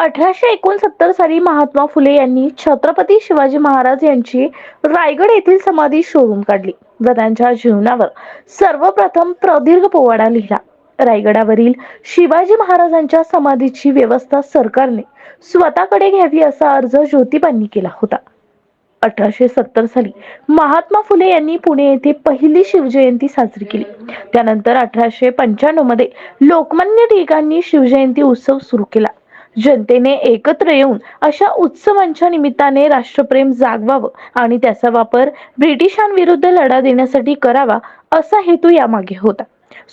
अठराशे एकोणसत्तर साली महात्मा फुले यांनी छत्रपती शिवाजी महाराज यांची रायगड येथील समाधी शोधून काढली. व त्यांच्या जीवनावर सर्वप्रथम प्रदीर्घ पोवाडा लिहिला. रायगडावरील शिवाजी महाराजांच्या समाधीची व्यवस्था सरकारने स्वतःकडे घ्यावी असा अर्ज ज्योतिबांनी केला होता. अठराशे सत्तर साली महात्मा फुले यांनी पुणे येथे पहिली शिवजयंती साजरी केली. त्यानंतर अठराशे पंच्याण्णवमध्ये लोकमान्य टिळकांनी शिवजयंती उत्सव सुरू केला. जनतेने एकत्र येऊन अशा उत्सवांच्या निमित्ताने राष्ट्रप्रेम जागवावं आणि त्याचा वापर ब्रिटिशांविरुद्ध लढा देण्यासाठी करावा असा हेतू यामागे होता.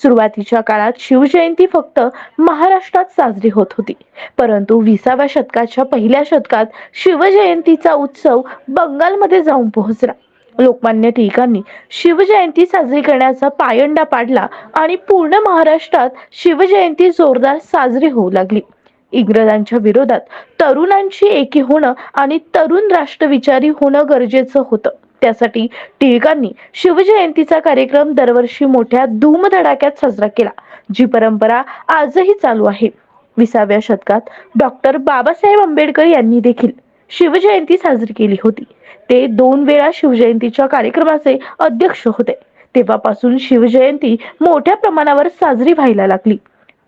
सुरुवातीच्या काळात शिवजयंती फक्त महाराष्ट्रात साजरी होत होती. परंतु विसाव्या शतकाच्या पहिल्या शतकात शिवजयंतीचा उत्सव बंगालमध्ये जाऊन पोहोचला. लोकमान्य टिळकांनी शिवजयंती साजरी करण्याचा पायंडा पाडला आणि पूर्ण महाराष्ट्रात शिवजयंती जोरदार साजरी होऊ लागली. इंग्रजांच्या विरोधात तरुणांची एकी होणं आणि तरुण राष्ट्रविचारी होणं गरजेचं होतं. त्यासाठी टिळकांनी शिवजयंतीचा कार्यक्रम दरवर्षी मोठ्या धूमधडाक्यात साजरा केला जी परंपरा आजही चालू आहे. विसाव्या शतकात डॉक्टर बाबासाहेब आंबेडकर यांनी देखील शिवजयंती साजरी केली होती. ते दोन वेळा शिवजयंतीच्या कार्यक्रमाचे अध्यक्ष होते. तेव्हापासून शिवजयंती मोठ्या प्रमाणावर साजरी व्हायला लागली.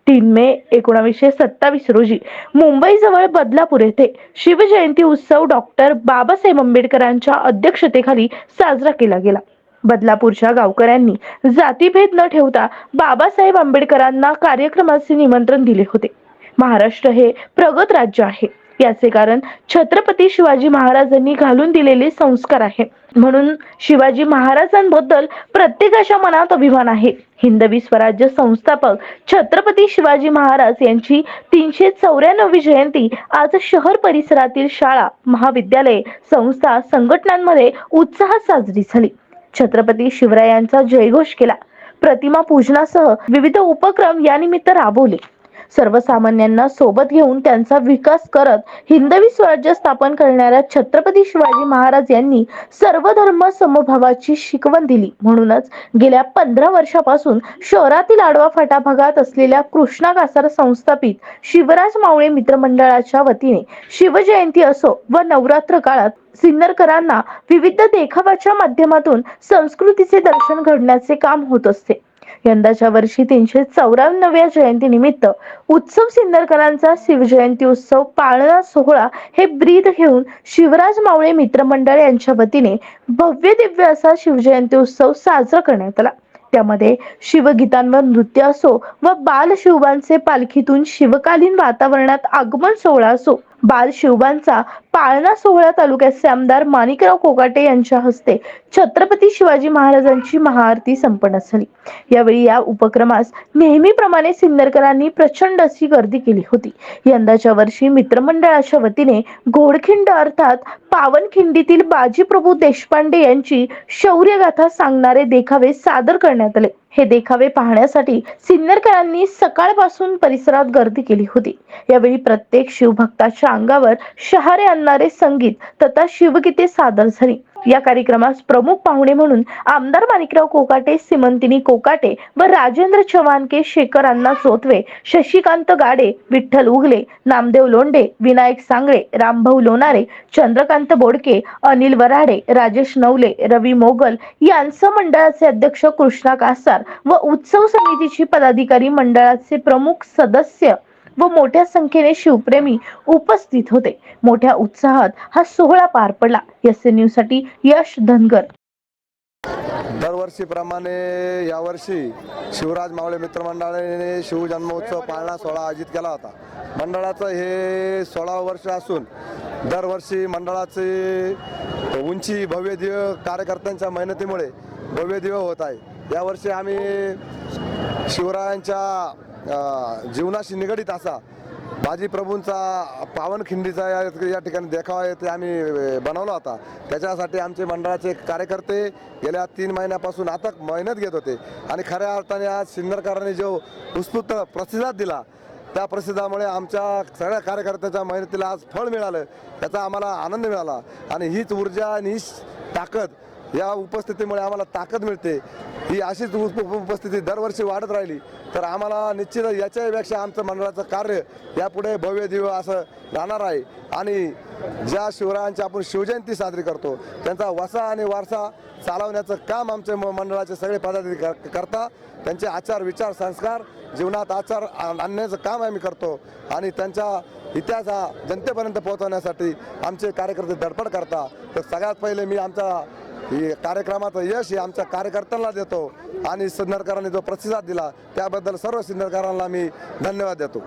तीन मे एकोणावीसशे सत्तावीस रोजी मुंबईजवळ बदलापूर येथे शिवजयंती उत्सव डॉक्टर बाबासाहेब आंबेडकरांच्या अध्यक्षतेखाली साजरा केला गेला. बदलापूरच्या गावकऱ्यांनी जातीभेद न ठेवता बाबासाहेब आंबेडकरांना कार्यक्रमाचे निमंत्रण दिले होते. महाराष्ट्र हे प्रगत राज्य आहे. याचे कारण छत्रपती शिवाजी महाराजांनी घालून दिलेले संस्कार आहे. म्हणून शिवाजी महाराजांबद्दल प्रत्येकाच्या मनात अभिमान आहे. हिंदवी स्वराज्य संस्थापक छत्रपती शिवाजी महाराज यांची तीनशे चौऱ्याण्णवी जयंती आज शहर परिसरातील शाळा महाविद्यालय संस्था संघटनांमध्ये उत्साहात साजरी झाली. छत्रपती शिवरायांचा जयघोष केला. प्रतिमा पूजनासह विविध उपक्रम यानिमित्त राबवले. सर्वसामान्यांना सोबत घेऊन त्यांचा विकास करत हिंदवी स्वराज्य स्थापन करणाऱ्या छत्रपती शिवाजी महाराज यांनी सर्व धर्म समभावाची शिकवण दिली. म्हणूनच गेल्या पंधरा वर्षापासून शहरातील आडवा फाटा भागात असलेल्या कृष्णा कासार संस्थापित शिवराज मावळे मित्रमंडळाच्या वतीने शिवजयंती असो व नवरात्र काळात सिन्नरकरांना विविध देखावाच्या माध्यमातून संस्कृतीचे दर्शन घडण्याचे काम होत असते. यंदाच्या वर्षी तीनशे चौऱ्याण्णव्या जयंती निमित्त उत्सव सिन्नरकरांचा शिवजयंती उत्सव पाळणा सोहळा हे ब्रीद घेऊन शिवराज मावळे मित्रमंडळ यांच्या वतीने भव्य दिव्य असा शिवजयंती उत्सव साजरा करण्यात आला. त्यामध्ये शिवगीतांवर नृत्य असो व बाल शिवबांचे पालखीतून शिवकालीन वातावरणात आगमन सोहळा असो बाल शिवबांचा पाळणा सोहळा तालुक्याचे आमदार माणिकराव कोकाटे यांच्या हस्ते छत्रपती शिवाजी महाराजांची महाआरती संपन्न झाली. यावेळी या उपक्रमास नेहमीप्रमाणे सिन्नरकरांनी प्रचंड अशी गर्दी केली होती. यंदाच्या वर्षी मित्रमंडळाच्या वतीने घोडखिंड अर्थात पावनखिंडीतील बाजीप्रभू देशपांडे यांची शौर्यगाथा सांगणारे देखावे सादर करण्यात आले. हे देखावे पाहण्यासाठी सिन्नरकरांनी सकाळपासून परिसरात गर्दी केली होती. यावेळी प्रत्येक शिवभक्ताच्या अंगावर शहारे आणणारे संगीत तथा शिवगीते सादर झाली. या कार्यक्रमास प्रमुख पाहुणे म्हणून आमदार माणिकराव कोकाटे सिमंतिनी कोकाटे व राजेंद्र चव्हाणके शेखर अण्णा सोतवे शशिकांत गाडे विठ्ठल उगले नामदेव लोंढे विनायक सांगळे रामभाऊ लोणारे चंद्रकांत बोडके अनिल वराडे राजेश नवले रवी मोगल यांचं मंडळाचे अध्यक्ष कृष्णा कासार व उत्सव समितीची पदाधिकारी मंडळाचे प्रमुख सदस्य व मोठ्या संख्येने शिवप्रेमी उपस्थित होते. मोठ्या उत्साहात हा सोहळा पार पडला. एस न्यूजसाठी यश धनगर. दरवर्षीप्रमाणे यावर्षी शिवराज मावळे मित्रमंडळाने शिवजन्मोत्सव पाळणा सोहळा आयोजित केला होता. मंडळाचं हे सोळावं वर्ष असून दरवर्षी मंडळाची उंची भव्य दिव्य कार्यकर्त्यांच्या मेहनतीमुळे भव्य दिव्य होत आहे. यावर्षी आम्ही शिवरायांच्या जीवनाशी निगडीत असा. बाजीप्रभूंचा पावनखिंडीचा या या ठिकाणी देखावा आहे ते आम्ही बनवला होता. त्याच्यासाठी आमचे मंडळाचे कार्यकर्ते गेल्या तीन महिन्यापासून आता मेहनत घेत होते. आणि खऱ्या अर्थाने आज शिंदरकरांनी जो उत्स्फूर्त प्रतिसाद दिला त्या प्रसिद्धामुळे आमच्या सगळ्या कार्यकर्त्याच्या मेहनतीला आज फळ मिळालं त्याचा आम्हाला आनंद मिळाला. आणि हीच ऊर्जा आणि हीच ताकद या उपस्थितीमुळे आम्हाला ताकद मिळते. ही अशीच उप- उपस्थिती दरवर्षी वाढत राहिली. तर आम्हाला निश्चित याच्यापेक्षा आमचं मंडळाचं कार्य यापुढे भव्य दिव्य असं राहणार आहे. आणि ज्या शिवरायांची आपण शिवजयंती साजरी करतो त्यांचा वसा आणि वारसा चालवण्याचं काम आमचे म- मंडळाचे सगळे पदाधिकारी करता त्यांचे आचार विचार संस्कार जीवनात आचार आण- आणण्याचं काम आम्ही करतो. आणि त्यांचा इतिहास हा जनतेपर्यंत पोहोचवण्यासाठी आमचे कार्यकर्ते धडपड करता. तर सगळ्यात पहिले मी आमचा हे कार्यक्रमाचं यश हे आमच्या कार्यकर्त्यांना देतो आणि सिन्नरकरांनी जो प्रतिसाद दिला त्याबद्दल सर्व सिन्नरकरांना मी धन्यवाद देतो.